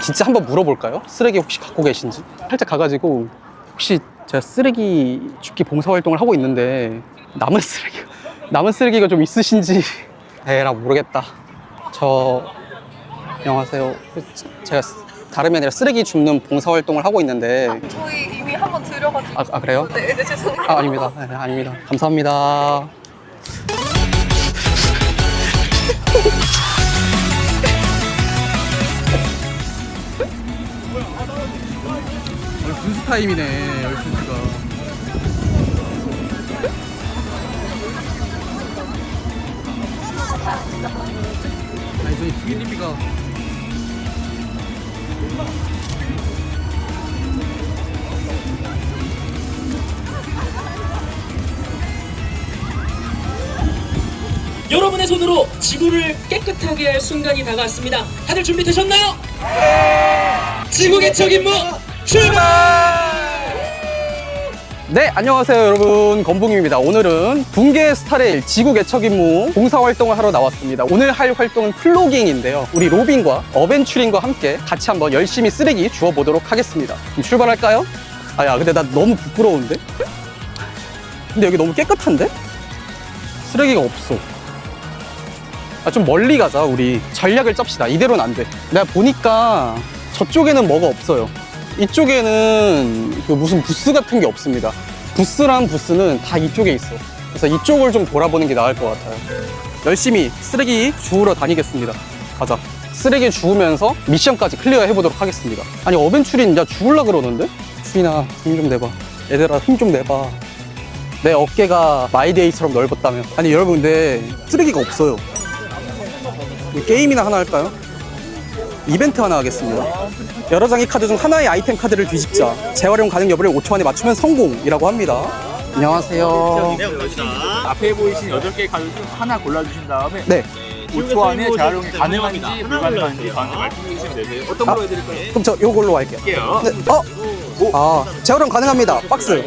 진짜 한번 물어볼까요? 쓰레기 혹시 갖고 계신지? 살짝 가가지고 혹시 제가 쓰레기 줍기 봉사활동을 하고 있는데 남은 쓰레기 남은 쓰레기가 좀 있으신지 에라 모르겠다. 저 안녕하세요. 제가 다름이 아니라 쓰레기 줍는 봉사활동을 하고 있는데 저희 이미 한번 드려가지고. 아, 아, 그래요? 네, 네, 죄송해요. 아 아닙니다. 네, 아닙니다. 감사합니다. 타임이네 12시가 아니 저희 부기님이가 여러분의 손으로 지구를 깨끗하게 할 순간이 다가왔습니다. 다들 준비되셨나요? 지구 개척 임무 출발! 네 안녕하세요 여러분. 건봉입니다. 오늘은 붕괴 스타레일 지구 개척 임무 봉사 활동을 하러 나왔습니다. 오늘 할 활동은 플로깅인데요. 우리 로빈과 어벤츄린과 함께 같이 한번 열심히 쓰레기 주워보도록 하겠습니다. 그럼 출발할까요? 아야 근데 나 너무 부끄러운데? 근데 여기 너무 깨끗한데? 쓰레기가 없어. 아, 좀 멀리 가자 우리. 전략을 짭시다. 이대로는 안돼. 내가 보니까 저쪽에는 뭐가 없어요 이쪽에는 그 무슨 부스 같은 게 없습니다. 부스란 부스는 다 이쪽에 있어. 그래서 이쪽을 좀 돌아보는 게 나을 것 같아요. 열심히 쓰레기 주우러 다니겠습니다. 가자. 쓰레기 주우면서 미션까지 클리어 해보도록 하겠습니다. 아니 어벤츄린 야 주울라 그러는데? 수인아 힘좀 내봐. 얘들아 힘 좀 내봐. 내 어깨가 마이데이처럼 넓었다면. 아니 여러분 근데 쓰레기가 없어요. 게임이나 하나 할까요? 이벤트 하나 하겠습니다. 여러 장의 카드 중 하나의 아이템 카드를 뒤집자. 재활용 가능 여부를 5초 안에 맞추면 성공이라고 합니다. 안녕하세요. 앞에 보이신 8개의 카드 중 하나 골라주신 다음에 네. 5초 안에 재활용이 가능한지 불가능한지 저한테 말씀해 주시면 되세요. 어떤 아. 걸로 해드릴까요? 그럼 저 요걸로 할게요. 할게요. 네. 어? 아, 재활용 가능합니다. 박스.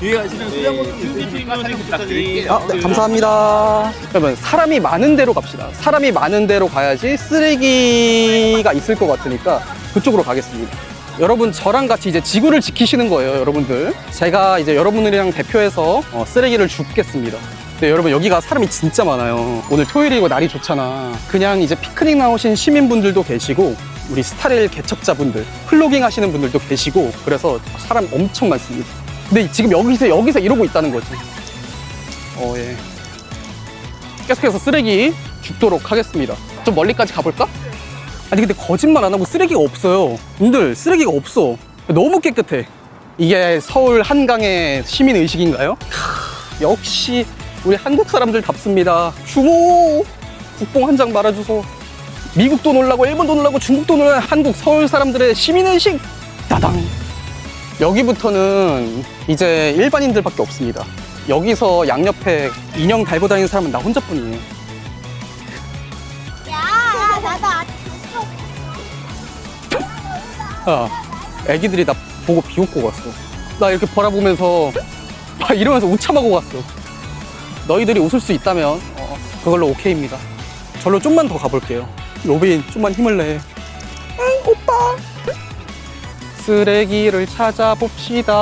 뒤에 가시면 있으니까 촬영 부탁드릴게요. 아, 네, 감사합니다. 여러분, 사람이 많은 데로 갑시다. 사람이 많은 데로 가야지 쓰레기가 있을 것 같으니까 그쪽으로 가겠습니다. 여러분, 저랑 같이 이제 지구를 지키시는 거예요, 여러분들. 제가 이제 여러분들이랑 대표해서 어, 쓰레기를 줍겠습니다. 근데 여러분, 여기가 사람이 진짜 많아요. 오늘 토요일이고 날이 좋잖아. 그냥 이제 피크닉 나오신 시민분들도 계시고, 우리 스타레일 개척자분들, 플로깅 하시는 분들도 계시고, 그래서 사람 엄청 많습니다. 근데 지금 여기서, 여기서 이러고 있다는 거지. 어, 예. 계속해서 쓰레기 줍도록 하겠습니다. 좀 멀리까지 가볼까? 아니, 근데 거짓말 안 하고 쓰레기가 없어요. 님들, 쓰레기가 없어. 너무 깨끗해. 이게 서울 한강의 시민 의식인가요? 크, 역시 우리 한국 사람들답습니다. 주모! 국뽕 한 장 말아주소. 미국도 놀라고, 일본도 놀라고, 중국도 놀라는 한국 서울 사람들의 시민 의식! 따당! 여기부터는 이제 일반인들밖에 없습니다. 여기서 양옆에 인형 달고 다니는 사람은 나 혼자뿐이에요. 야, 나도 아직 아, 애기들이 나 보고 비웃고 갔어. 나 이렇게 바라보면서 막 이러면서 우참하고 갔어. 너희들이 웃을 수 있다면 어, 그걸로 오케이입니다. 절로 좀만 더 가볼게요. 로빈, 좀만 힘을 내. 응, 오빠. 쓰레기를 찾아봅시다.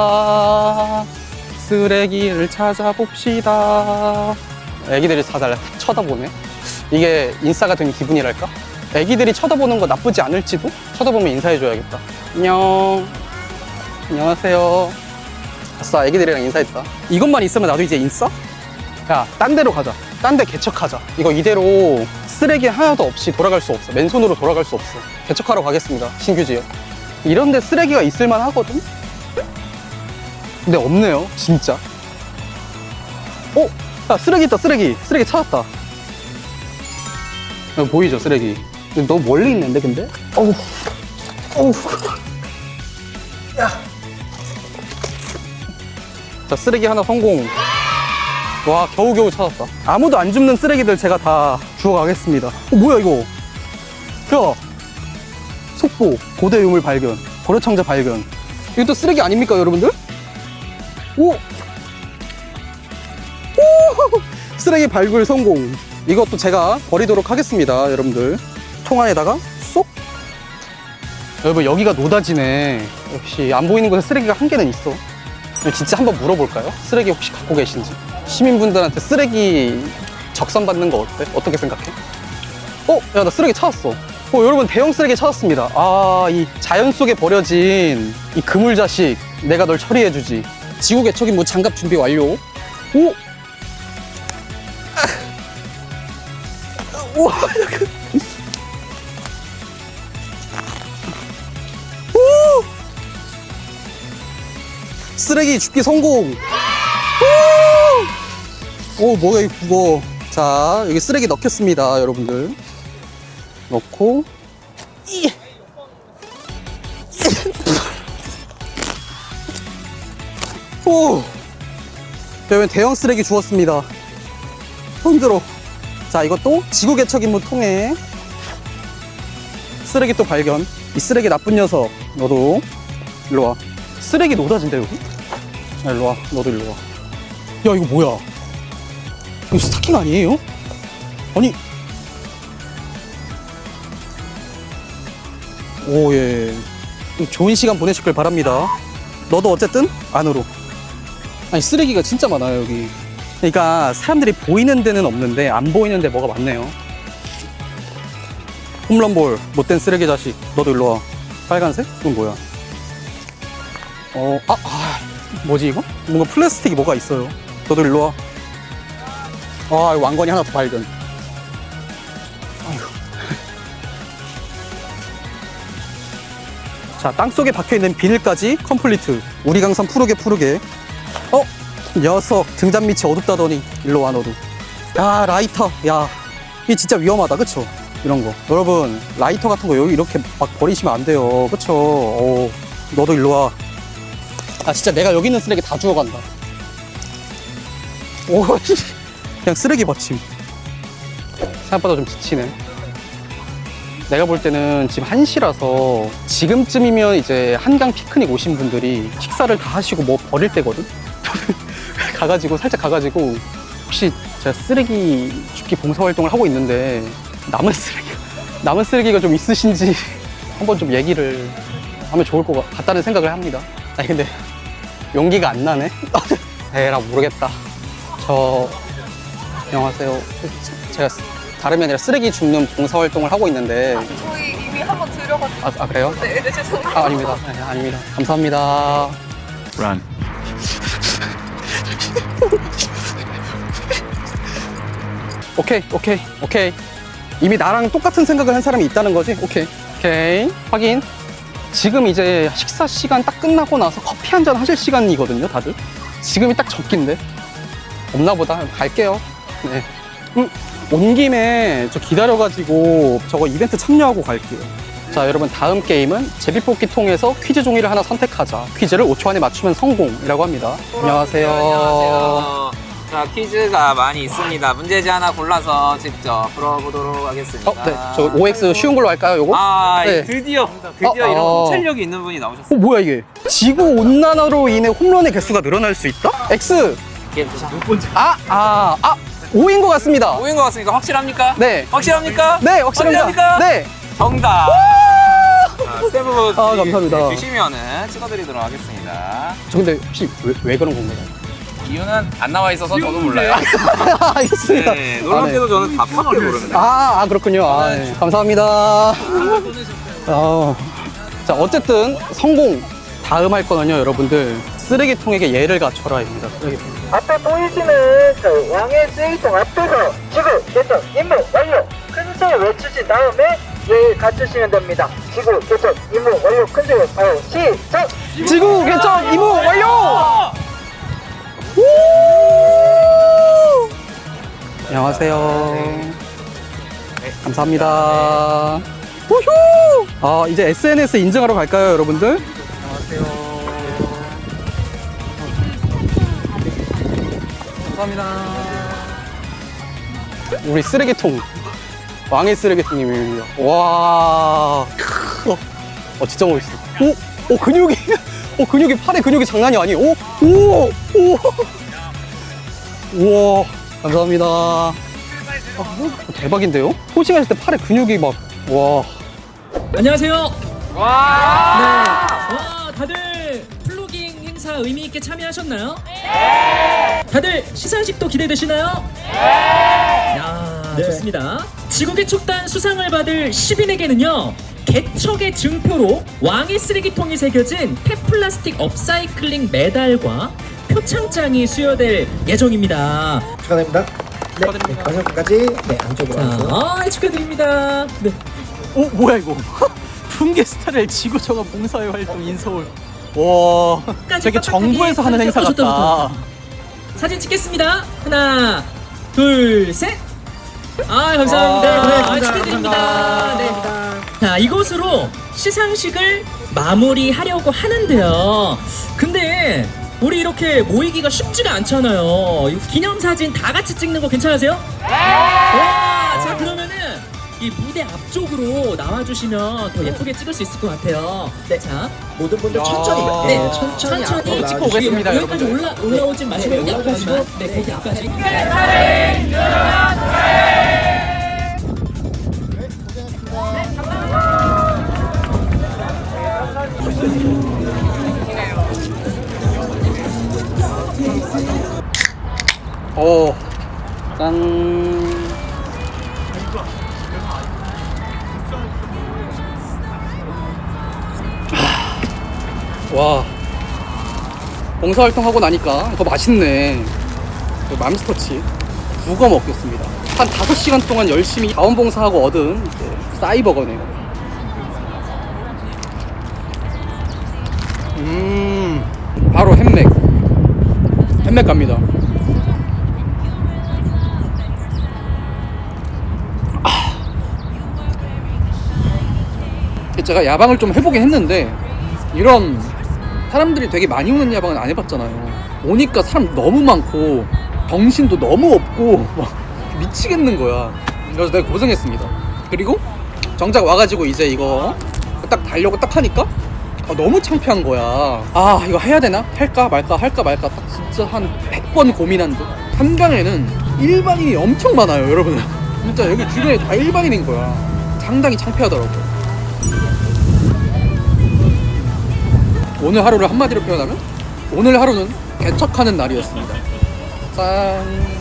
쓰레기를 찾아봅시다. 애기들이 다잘 쳐다보네. 이게 인싸가 된 기분이랄까? 애기들이 쳐다보는 거 나쁘지 않을지도? 쳐다보면 인사해줘야겠다. 안녕. 안녕하세요. 아싸, 애기들이랑 인사했다. 이것만 있으면 나도 이제 인싸? 야, 딴 데로 가자. 딴 데 개척하자. 이거 이대로 쓰레기 하나도 없이 돌아갈 수 없어. 맨손으로 돌아갈 수 없어. 개척하러 가겠습니다. 신규 지역. 이런 데 쓰레기가 있을만 하거든? 근데 없네요. 진짜. 어? 야, 쓰레기 있다, 쓰레기. 쓰레기 찾았다. 여기 보이죠, 쓰레기. 근데 너무 멀리 있는데, 근데? 어우. 어우. 야. 자, 쓰레기 하나 성공. 와, 겨우겨우 찾았다. 아무도 안 줍는 쓰레기들 제가 다 주워가겠습니다. 어, 뭐야, 이거? 야! 속보, 고대 유물 발견, 고려청자 발견. 이것도 쓰레기 아닙니까, 여러분들? 오! 오! 쓰레기 발굴 성공. 이것도 제가 버리도록 하겠습니다, 여러분들. 통 안에다가 쏙 여러분 여기가 노다지네. 역시 안 보이는 곳에 쓰레기가 한 개는 있어. 진짜 한번 물어볼까요? 쓰레기 혹시 갖고 계신지. 시민분들한테 쓰레기 적선 받는 거 어때? 어떻게 생각해? 어? 야 나 쓰레기 찾았어. 어 여러분 대형 쓰레기 찾았습니다. 아 이 자연 속에 버려진 이 그물 자식 내가 널 처리해 주지. 지구 개척임 뭐 장갑 준비 완료. 오. 우와. 오! 쓰레기 줍기 성공. 오, 오 뭐야 이 국어. 자 여기 쓰레기 넣겠습니다, 여러분들. 넣고 이. 오. 여러분 대형 쓰레기 주웠습니다. 손들어. 자 이것도 지구 개척 임무 통해 쓰레기 또 발견. 이 쓰레기 나쁜 녀석 너도 일로 와. 쓰레기 노다진데 여기? 야, 일로 와. 너도 일로 와. 야 이거 뭐야? 이거 스타킹 아니에요? 아니. 오 예. 좋은 시간 보내실 걸 바랍니다. 너도 어쨌든 안으로. 아니 쓰레기가 진짜 많아요 여기. 그러니까 사람들이 보이는 데는 없는데 안 보이는 데 뭐가 많네요. 홈런볼 못된 쓰레기 자식 너도 일로 와. 빨간색? 이건 뭐야? 어, 아, 아, 뭐지 이거? 뭔가 플라스틱이 뭐가 있어요. 너도 일로 와. 아, 왕건이 하나 더 발견. 자, 땅 속에 박혀 있는 비닐까지 컴플리트. 우리 강산 푸르게 푸르게. 어, 녀석 등잔 밑이 어둡다더니 일로 와 너도. 야, 라이터. 야, 이게 진짜 위험하다, 그쵸? 이런 거. 여러분, 라이터 같은 거 여기 이렇게 막 버리시면 안 돼요. 그쵸? 어, 너도 일로 와. 아, 진짜 내가 여기 있는 쓰레기 다 주워간다. 오, 씨. 그냥 쓰레기 받침. 생각보다 좀 지치네. 내가 볼 때는 지금 1시라서 지금쯤이면 이제 한강 피크닉 오신 분들이 식사를 다 하시고 뭐 버릴 때거든? 가가지고, 살짝 가가지고, 혹시 제가 쓰레기 줍기 봉사활동을 하고 있는데, 남은 쓰레기, 남은 쓰레기가 좀 있으신지 한번 좀 얘기를 하면 좋을 것 같- 같다는 생각을 합니다. 아니, 근데 용기가 안 나네? 에라, 모르겠다. 저, 안녕하세요. 제가 다름이 아니라 쓰레기 줍는 봉사활동을 하고 있는데, 저희 이미 한번 드려가지고. 아, 아, 그래요? 네, 네, 죄송해요. 아, 아닙니다. 네, 아닙니다. 감사합니다. 란. 오케이, 오케이, 오케이. 이미 나랑 똑같은 생각을 한 사람이 있다는 거지? 오케이. 오케이. 확인. 지금 이제 식사 시간 딱 끝나고 나서 커피 한 잔 하실 시간이거든요, 다들. 지금이 딱 적긴데. 없나 보다. 갈게요. 네. 음, 온 김에 저 기다려가지고 저거 이벤트 참여하고 갈게요. 자, 여러분, 다음 게임은 제비뽑기 통해서 퀴즈 종이를 하나 선택하자. 퀴즈를 5초 안에 맞추면 성공이라고 합니다. 안녕하세요. 안녕하세요. 자, 퀴즈가 많이 있습니다. 문제지 하나 골라서 직접 풀어보도록 하겠습니다. 어, 네. 저 OX 쉬운 걸로 할까요, 요거? 아, 네. 드디어, 드디어 어, 이런 어. 통찰력이 있는 분이 나오셨어요. 어, 뭐야 이게? 지구 온난화로 인해 홈런의 개수가 늘어날 수 있다? X. 게임 시작. 아, 아, 아, O인 것 같습니다. 오인 것 같습니까? 확실합니까? 네. 확실합니까? 네, 확실합니다. 확실합니까? 네. 정답. 자, 스태프 아, 감사합니다. 주시면은 찍어드리도록 하겠습니다. 저 근데 혹시 왜, 왜 그런 건가요? 이유는 안 나와 있어서 저도 몰라요. 알겠습니다. 네, 놀랍게도 저는 답밖에 모릅니다. 아, 아, 그렇군요. 아, 네. 감사합니다. 어, 자, 어쨌든 성공. 다음 할 거는요, 여러분들. 쓰레기통에게 예를 갖춰라입니다. 쓰레기통. 앞에 보이시는 저 왕의 쓰레기통 앞에서 지구 개척 임무 완료 큰 소리 외치신 다음에 예를 갖추시면 됩니다 지구 개척 임무 완료 큰 소리 바로 시작 지구 개척 임무 완료! 우! 안녕하세요. 감사합니다. 우휴! 아, 이제 SNS 인증하러 갈까요, 여러분들? 감사합니다. 우리 쓰레기통. 왕의 쓰레기통님입니다. 와. 크. 어, 진짜 멋있어. 오, 오, 근육이, 오, 근육이, 팔에 근육이 장난이 아니에요. 오, 오, 오. 우와, 감사합니다. 아, 어, 대박인데요? 포징하실 때 팔에 근육이 막, 와. 안녕하세요. 와! 네. 와, 다들 행사 의미 있게 참여하셨나요? 네. 다들 시상식도 기대되시나요? 네. 야, 좋습니다. 지구개 촉단 수상을 받을 10인에게는요. 개척의 증표로 왕의 쓰레기통이 새겨진 폐플라스틱 업사이클링 메달과 표창장이 수여될 예정입니다. 축하드립니다. 네, 네, 마지막까지 네, 안쪽으로. 자, 축하드립니다. 네. 오 뭐야 이거 붕괴 스타레일 지구정화 봉사회 활동 인서울 와 되게 정부에서 하는 행사 좋다, 좋다, 같다 사진 찍겠습니다. 하나, 둘, 셋. 아, 감사합니다. 아, 네, 아, 감사합니다. 축하드립니다. 네. 자, 이것으로 시상식을 마무리하려고 하는데요. 근데 우리 이렇게 모이기가 쉽지가 않잖아요. 이 기념 사진 다 같이 찍는 거 괜찮으세요? 와, 자 그러면은 이 무대 앞쪽으로 나와주시면 더 예쁘게 찍을 수 있을 것 같아요. 네, 자, 모든 분들 야. 천천히, 네, 네, 천천히, 천천히 앞으로 찍고 나와주시고. 오겠습니다, 여기까지 여러분들. 올라 올라오진 마시고 네, 여기 앞까지만. 올라가시고. 네, 거기 앞까지. 오, 짠. 와, 봉사활동 하고 나니까 이거 맛있네. 그 맘스터치 구워 먹겠습니다. 한 5시간 동안 열심히 자원봉사하고 얻은 이제 싸이버거네요. 음, 바로 햄맥. 햄맥 갑니다. 제가 야방을 좀 해보긴 했는데 이런 사람들이 되게 많이 오는 야방은 안 해봤잖아요. 오니까 사람 너무 많고 정신도 너무 없고 막 미치겠는 거야. 그래서 내가 고생했습니다. 그리고 정작 와가지고 이제 이거 딱 달려고 딱 하니까 아, 너무 창피한 거야. 아 이거 해야 되나? 할까 말까 할까 말까 딱 진짜 한 100번 고민한 듯. 한강에는 일반인이 엄청 많아요 여러분. 진짜 여기 주변에 다 일반인인 거야. 상당히 창피하더라고 오늘 하루를 한마디로 표현하면 오늘 하루는 개척하는 날이었습니다. 짠.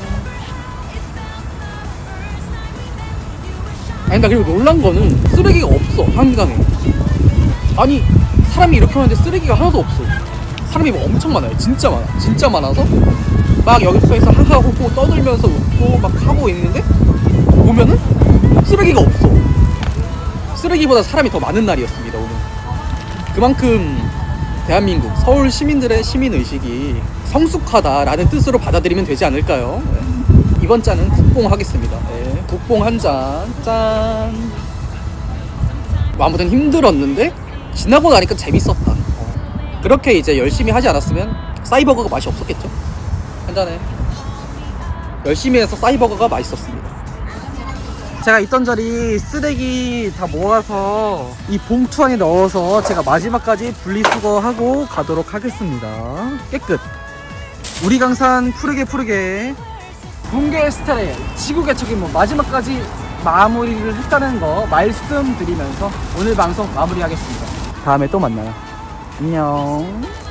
아니 나 그리고 놀란 거는 쓰레기가 없어 한강에. 아니 사람이 이렇게 많은데 쓰레기가 하나도 없어. 사람이 뭐 엄청 많아요. 진짜 많아. 진짜 많아서 막 여기서 하하호호 떠들면서 웃고 막 하고 있는데 보면은 쓰레기가 없어. 쓰레기보다 사람이 더 많은 날이었습니다 오늘. 그만큼 대한민국 서울 시민들의 시민 의식이 성숙하다라는 뜻으로 받아들이면 되지 않을까요? 네. 이번 잔은 국뽕하겠습니다. 네. 국뽕 한 잔, 짠. 뭐 아무튼 힘들었는데 지나고 나니까 재밌었다. 어. 그렇게 이제 열심히 하지 않았으면 싸이버거가 맛이 없었겠죠? 한 잔에 열심히 해서 싸이버거가 맛있었습니다. 제가 있던 자리 쓰레기 다 모아서 이 봉투 안에 넣어서 제가 마지막까지 분리수거하고 가도록 하겠습니다. 깨끗. 우리 강산 푸르게 푸르게 붕괴 스타일 지구 개척이 뭐 마지막까지 마무리를 했다는 거 말씀드리면서 오늘 방송 마무리하겠습니다. 다음에 또 만나요. 안녕.